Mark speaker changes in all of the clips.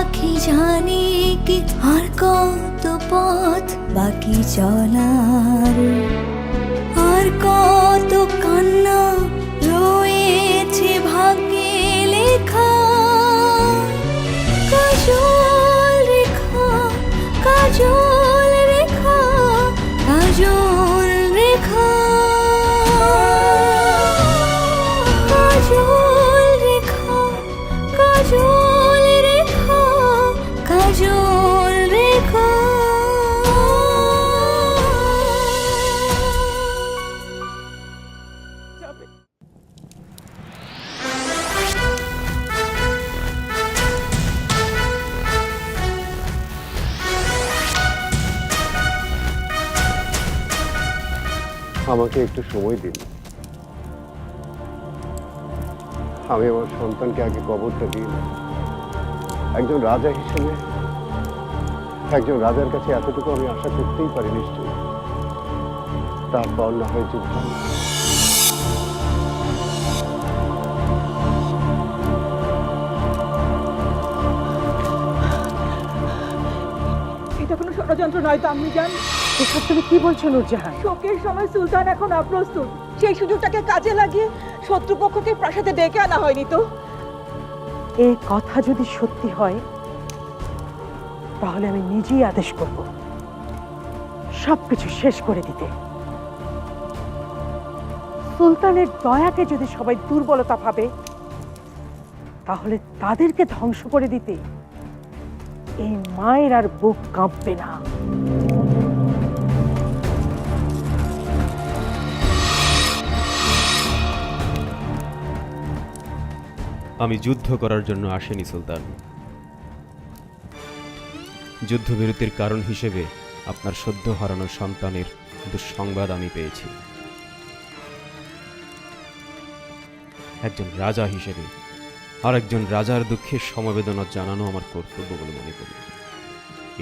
Speaker 1: পাখি জানি কি আর কত পথ বাকি চলার। আর কত কান্না
Speaker 2: আমাকে একটু সময় দিন। আমি আমার সন্তানকে আগে কবরটা দিই একজন রাজা হিসেবে, একজন রাজার কাছে এতটুকু আমি আশা করতেই পারি নিশ্চয়ই। তারপর না হয় যুদ্ধ।
Speaker 3: এটা কোনো ষড়যন্ত্র নয় তো আপনি জান
Speaker 4: এসব তুমি কি বলছো নূরজাহান?
Speaker 3: শোকের সময় সুলতান এখন অপ্রস্তুত। সেই সুযোগটাকে কাজে লাগিয়ে শত্রুপক্ষকে প্রাসাদে ডেকে আনা হয়নি তো।
Speaker 4: এই কথা যদি সত্যি হয় তাহলে আমি নিজেই আদেশ করব। সবকিছু শেষ করে দিতে। সুলতানের দয়াকে যদি সবাই দুর্বলতা ভাবে তাহলে তাদেরকে ধ্বংস করে দিতে এই মায়ের আর বুক কাঁপবে না।
Speaker 5: আমি যুদ্ধ করার জন্য আসেনি, সুলতান। যুদ্ধবিরতির কারণ হিসেবে আপনার সদ্য হারানো সন্তানের দুঃসংবাদ আমি পেয়েছি। একজন রাজা হিসেবে আর একজন রাজার দুঃখের সমবেদনা জানানো আমার কর্তব্য বলে মনে করি।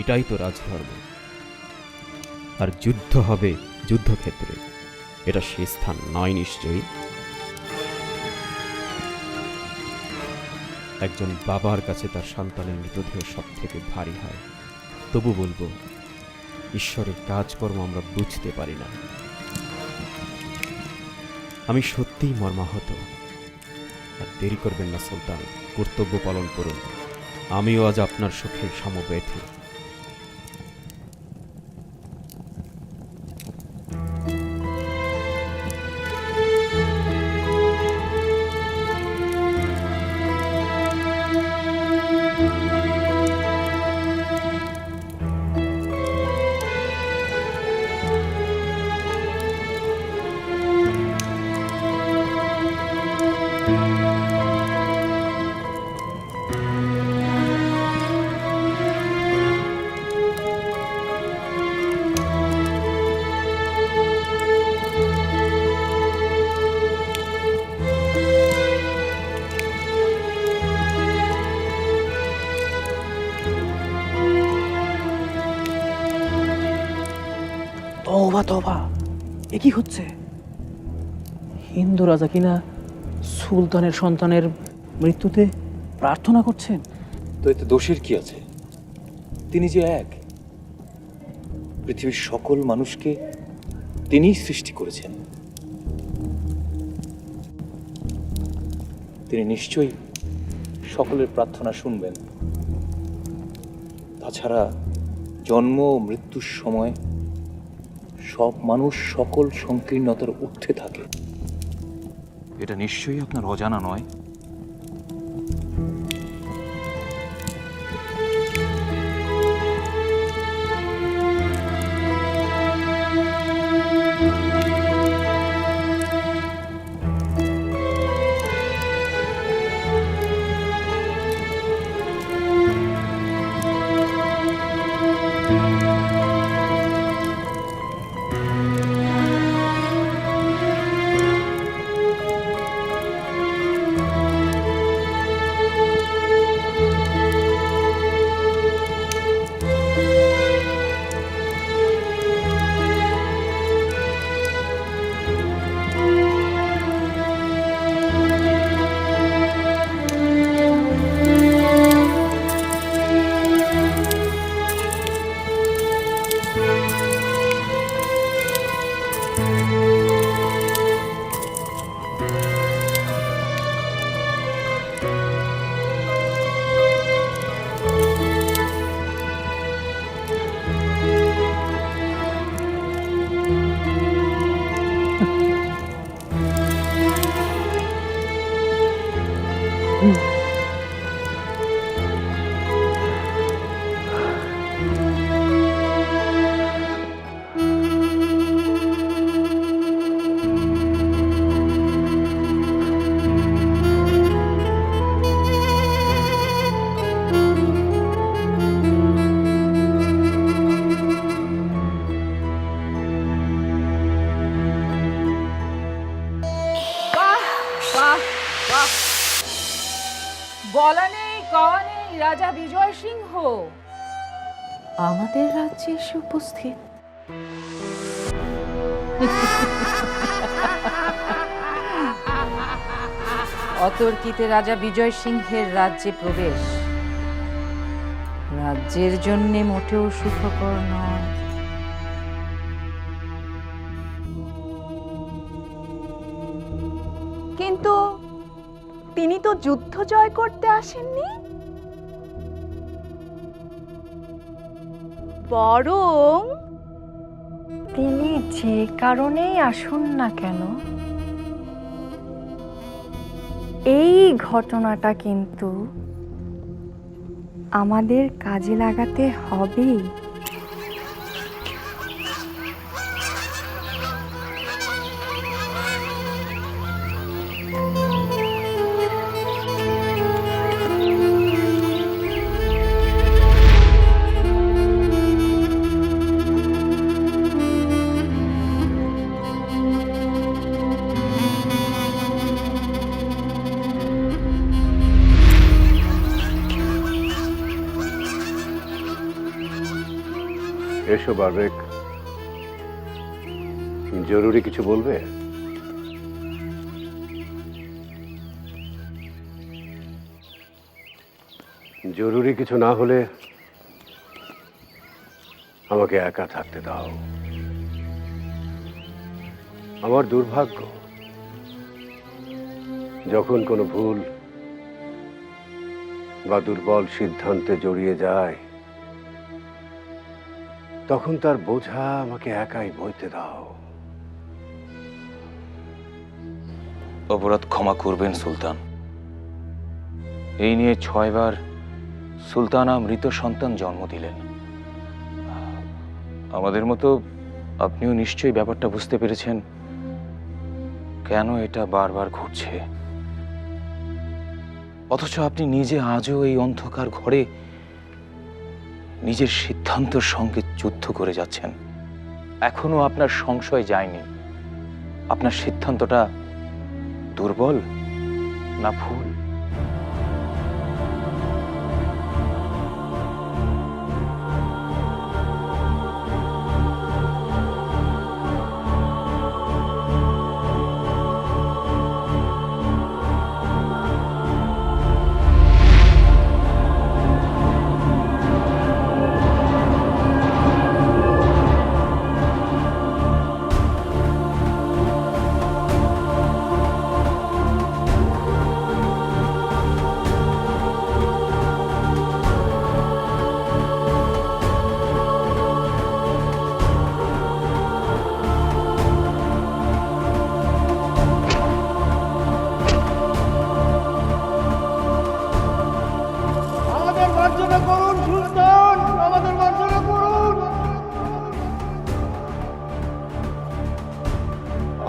Speaker 5: এটাই তো রাজধর্ম। আর যুদ্ধ হবে যুদ্ধক্ষেত্রে। এটা সে স্থান নয় নিশ্চয়ই? একজন বাবার কাছে তার সন্তানের মৃতদেহ সব থেকে ভারী হয়। তবু বলব, ঈশ্বরের কাজকর্ম আমরা বুঝতে পারি না। আমি সত্যিই মর্মাহত। আর দেরি করবেন না, সুলতান। কর্তব্য পালন করুন। আমিও আজ আপনার সুখে সমবেথী
Speaker 6: তবা এ কি হচ্ছে? হিন্দু রাজা কিনা সুলতানের সন্তানের মৃত্যুতে প্রার্থনা করছেন?
Speaker 7: তো এতে দোষের কি আছে? তিনি যে এক। পৃথিবীর সকল মানুষকে তিনিই সৃষ্টি করেছেন। তিনি নিশ্চয়ই সকলের প্রার্থনা শুনবেন। তাছাড়া জন্ম ও মৃত্যুর সময় সব মানুষ সকল সংকীর্ণতার ঊর্ধ্বে থাকে। এটা নিশ্চয়ই আপনার অজানা নয়।
Speaker 8: এসে উপস্থিত। অতর্কিতে রাজা বিজয় সিংহের রাজ্যে প্রবেশ। রাজ্যের জন্য মোটেও সুখকর নয়।
Speaker 1: কিন্তু তিনি তো যুদ্ধ জয় করতে আসেননি? বরং তিনি যে কারণেই আসুন না কেন এই ঘটনাটা কিন্তু আমাদের কাজে লাগাতে হবেই।
Speaker 2: এসো বারবেক? জরুরি কিছু বলবে? জরুরি কিছু না হলে আমাকে একা থাকতে দাও। আমার দুর্ভাগ্য, যখন কোনো ভুল বা দুর্বল সিদ্ধান্তে জড়িয়ে যায় তখন তার বোঝা আমাকে একাই বইতে দাও।
Speaker 7: অপরাধ ক্ষমা করবেন, সুলতান। এই নিয়ে ছয়বার সুলতানা মৃত সন্তান জন্ম দিলেন। আমাদের মতো আপনিও নিশ্চয়ই ব্যাপারটা বুঝতে পেরেছেন, কেন এটা বারবার ঘটছে। অথচ আপনি নিজে আজও এই অন্ধকার ঘরে নিজের সিদ্ধান্তর সঙ্গে যুদ্ধ করে যাচ্ছেন। এখনও আপনার সংশয় যায়নি। আপনার সিদ্ধান্তটা দুর্বল না ভুল?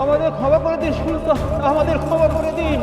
Speaker 9: আমাদের ক্ষমা করে দিন সুলতান আমাদের ক্ষমা করে দিন।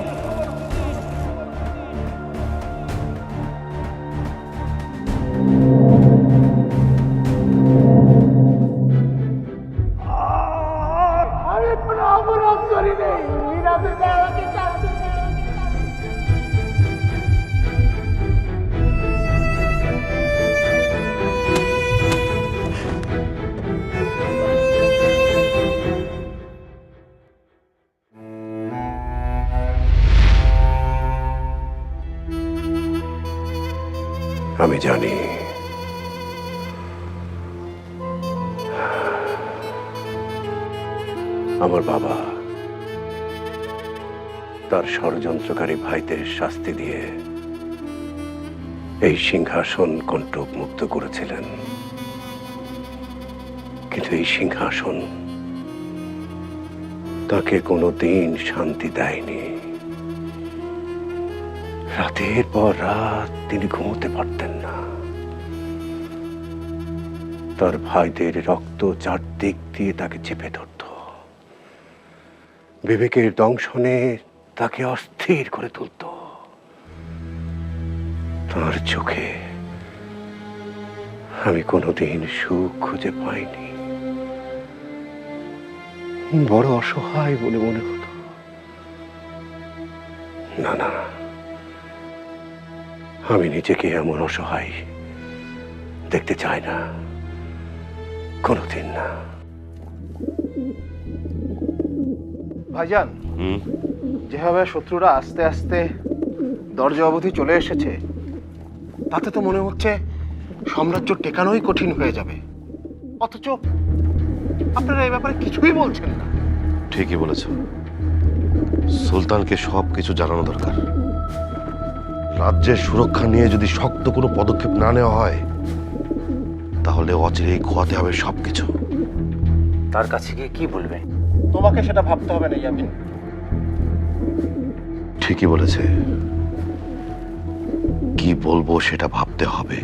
Speaker 2: জানি। আমার বাবা তার ষড়যন্ত্রকারী ভাইদের শাস্তি দিয়ে এই সিংহাসন কণ্টক মুক্ত করেছিলেন। কিন্তু এই সিংহাসন তাকে কোনো দিন শান্তি দেয়নি। রাতের পর রাত তিনি ঘুমোতে পারতেন তার ভাইদের রক্ত চারদিক দিয়ে তাকে চেপে ধরত। বিবেকের দংশনে তাকে অস্থির করে তুলত। তার চোখে আমি কোনোদিন সুখ খুঁজে পাইনি। বড় অসহায় বলে মনে হতো। না না, আমি নিজেকে এমন অসহায় দেখতে চাই না। কোনোদিন না।
Speaker 10: ভাইজান যেভাবে শত্রুরা আস্তে আস্তে দরজা অবধি চলে এসেছে তাতে তো মনে হচ্ছে সাম্রাজ্য টেকানোই কঠিন হয়ে যাবে। অথচ আপনারা এই ব্যাপারে কিছুই বলছেন না।
Speaker 11: ঠিকই বলেছ। সুলতানকে সব কিছু জানানো দরকার। রাজ্যের সুরক্ষা নিয়ে যদি শক্ত কোনো পদক্ষেপ না নেওয়া হয় তাহলে অচিরেই খোয়াতে হবে সবকিছু।
Speaker 7: তার কাছে গিয়ে কি বলবে?
Speaker 10: তোমাকে সেটা ভাবতে হবে না ইয়ামিন।
Speaker 11: ঠিকই বলেছে। কি বলব সেটা ভাবতে হবে।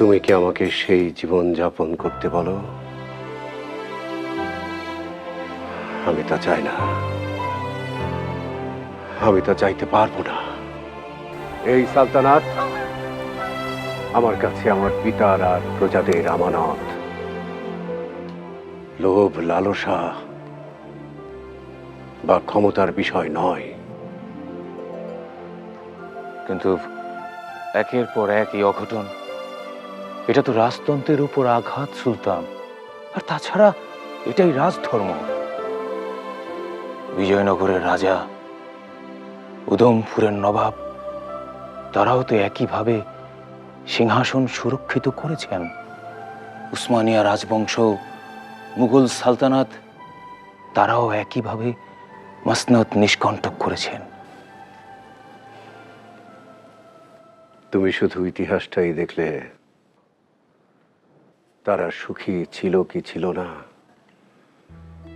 Speaker 2: তুমি কি আমাকে সেই জীবন যাপন করতে বলো? আমি তা চাই না। আমি তা চাইতে পারব না। এই সালতানাত, আমার কাছে আমার পিতার আর প্রজাদের আমানত। লোভ, লালসা বা ক্ষমতার বিষয় নয়।
Speaker 7: কিন্তু একের পর এক এই অঘটন এটা তো রাজতন্ত্রের উপর আঘাত, সুলতান। আর তাছাড়া এটাই রাজধর্ম। বিজয়নগরের রাজা উদমপুরের নবাব, তারাও তো একইভাবে সিংহাসন সুরক্ষিত করেছেন। উসমানিয়া রাজবংশ, মুঘল সালতানাত, তারাও একইভাবে মসনদ নিষ্কণ্টক করেছেন।
Speaker 2: তুমি শুধু ইতিহাসটাই দেখলে তারা সুখী ছিল কি ছিল না?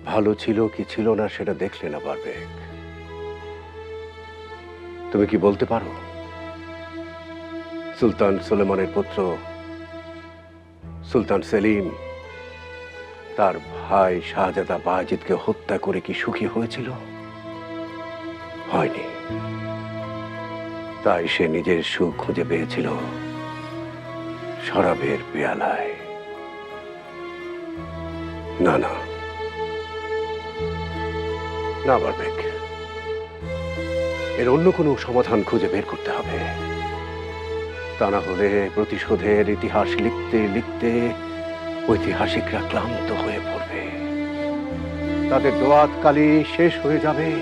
Speaker 2: ভালো ছিল কি ছিল না সেটা দেখলে না পারবে তুমি কি বলতে পারো? সুলতান সুলেমানের পুত্র, সুলতান সেলিম, তার ভাই শাহজাদা বাজিদকে হত্যা করে কি সুখী হয়েছিল? হয়নি। তাই সে নিজের সুখ খুঁজে পেয়েছিল শরাবের পেয়ালায়। না না। না, বারবেক। এর অন্য কোনো সমাধান খুঁজে বের করতে হবে। তা না হলে প্রতিশোধের ইতিহাস লিখতে লিখতে ঐতিহাসিকরা ক্লান্ত হয়ে পড়বে। তাদের দোয়াত কালি শেষ হয়ে যাবে।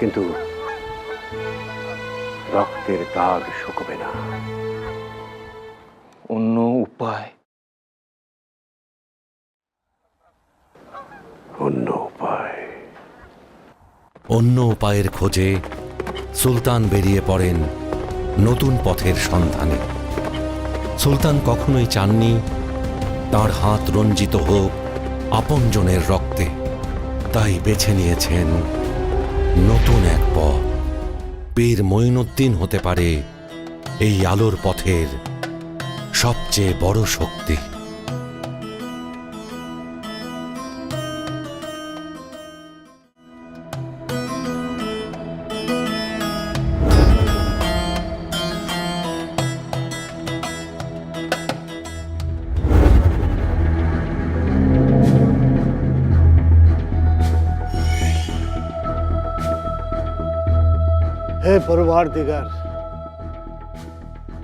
Speaker 2: কিন্তু রক্তের দাগ শুকবে না।
Speaker 7: অন্য
Speaker 12: উপায়ের খোঁজে সুলতান বেরিয়ে পড়েন নতুন পথের সন্ধানে। সুলতান কখনোই চাননি, তার হাত রঞ্জিত হোক আপনজনের রক্তে, তাই বেছে নিয়েছেন নতুন এক পথ। পীর মঈনুদ্দিন হতে পারে এই আলোর পথের সবচেয়ে বড় শক্তি।
Speaker 9: পরবার দিগার।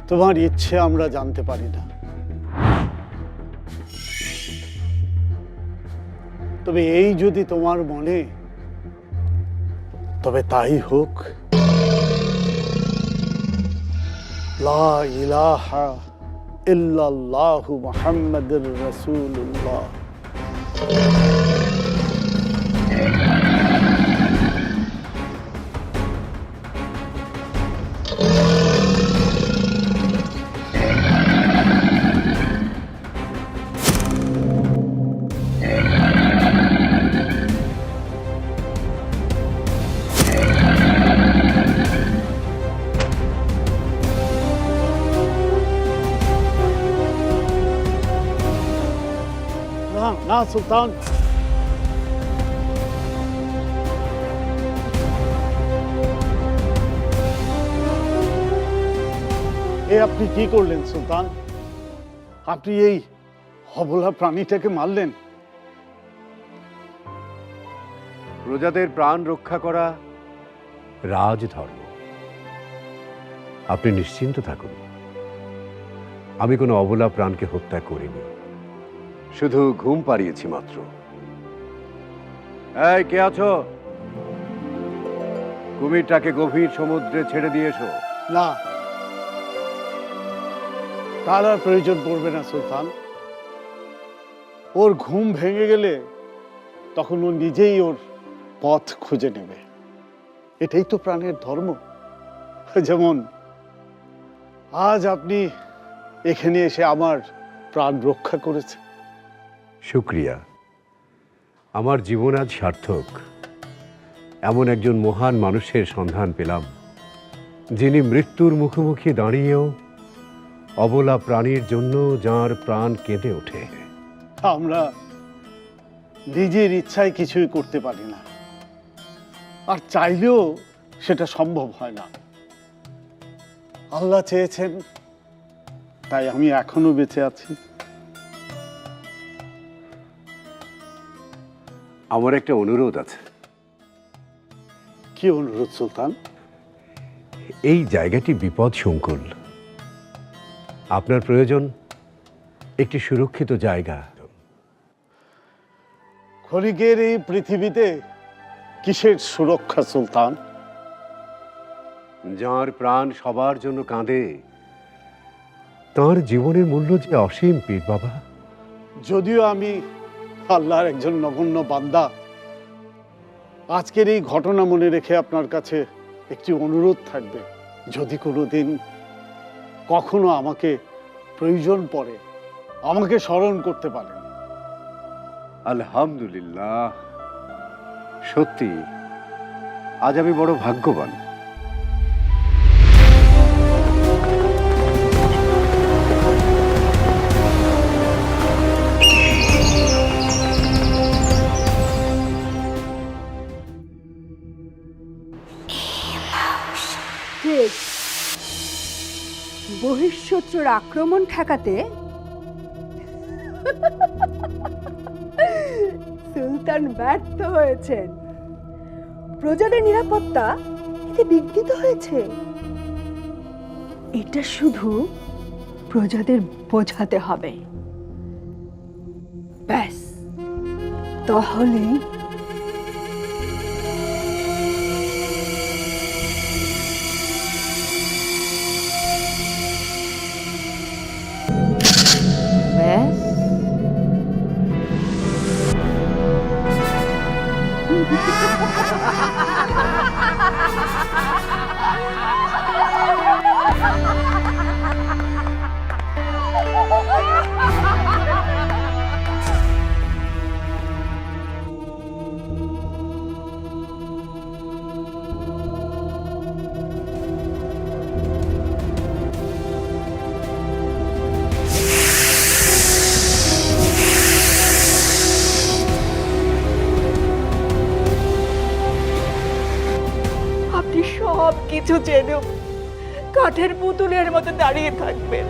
Speaker 9: তোমার ইচ্ছে আমরা জানতে পারি না। তবে এই যদি তোমার মনে, তবে তাই হোক। লা ইলাহা ইল্লাল্লাহু না সুলতান এ আপনি কি করলেন, সুলতান? আপনি এই অবলা প্রাণীটাকে মারলেন।
Speaker 2: প্রজাদের প্রাণ রক্ষা করা রাজধর্ম। আপনি নিশ্চিন্ত থাকুন। আমি কোনো অবলা প্রাণকে হত্যা করিনি। শুধু ঘুম পাড়িয়েছি মাত্র। এই, কে আছো? কুমিরটাকে গভীর সমুদ্রে ছেড়ে দিয়ে এসো।
Speaker 9: না। তার আর প্রয়োজন পড়বে না, সুলতান। ওর ঘুম ভেঙে গেলে তখন ও নিজেই ওর পথ খুঁজে নেবে। এটাই তো প্রাণের ধর্ম। যেমন, আজ আপনি এখানে এসে আমার প্রাণ রক্ষা করেছে
Speaker 2: শুক্রিয়া। আমার জীবন আজ সার্থক। এমন একজন মহান মানুষের সন্ধান পেলাম, যিনি মৃত্যুর মুখোমুখি দাঁড়িয়েও অবলা প্রাণীর জন্য যার প্রাণ কেঁদে ওঠে।
Speaker 9: আমরা নিজের ইচ্ছায় কিছুই করতে পারি না, আর চাইলেও সেটা সম্ভব হয় না। আল্লাহ চেয়েছেন, তাই আমি এখনও বেঁচে আছি।
Speaker 2: আমার একটা অনুরোধ আছে।
Speaker 9: কি অনুরোধ সুলতান?
Speaker 2: এই জায়গাটি বিপদ সংকুল। আপনার প্রয়োজন একটি সুরক্ষিত জায়গা।
Speaker 9: ক্ষণিকের এই পৃথিবীতে কিসের সুরক্ষা সুলতান?
Speaker 2: যার প্রাণ সবার জন্য কাঁদে তার জীবনের মূল্য যে অসীম পীর বাবা।
Speaker 9: যদিও আমি আল্লাহর একজন নগণ্য বান্দা। আজকের এই ঘটনা মনে রেখে আপনার কাছে একটি অনুরোধ থাকবে। যদি কোনো দিন কখনো আমাকে প্রয়োজন পড়ে, আমাকে স্মরণ করতে পারেন।
Speaker 2: আলহামদুলিল্লাহ। সত্যি, আজ আমি বড় ভাগ্যবান।
Speaker 3: বহিঃশত্রুর আক্রমণ ঠেকাতে সুলতান ব্যর্থ হয়েছেন। প্রজাদের নিরাপত্তা এতে বিঘ্নিত হয়েছে। এটা শুধু প্রজাদের বোঝাতে হবে। ব্যাস, তাহলেই কিছু জেনেও কাঠের পুতুলের মতো দাঁড়িয়ে থাকবেন।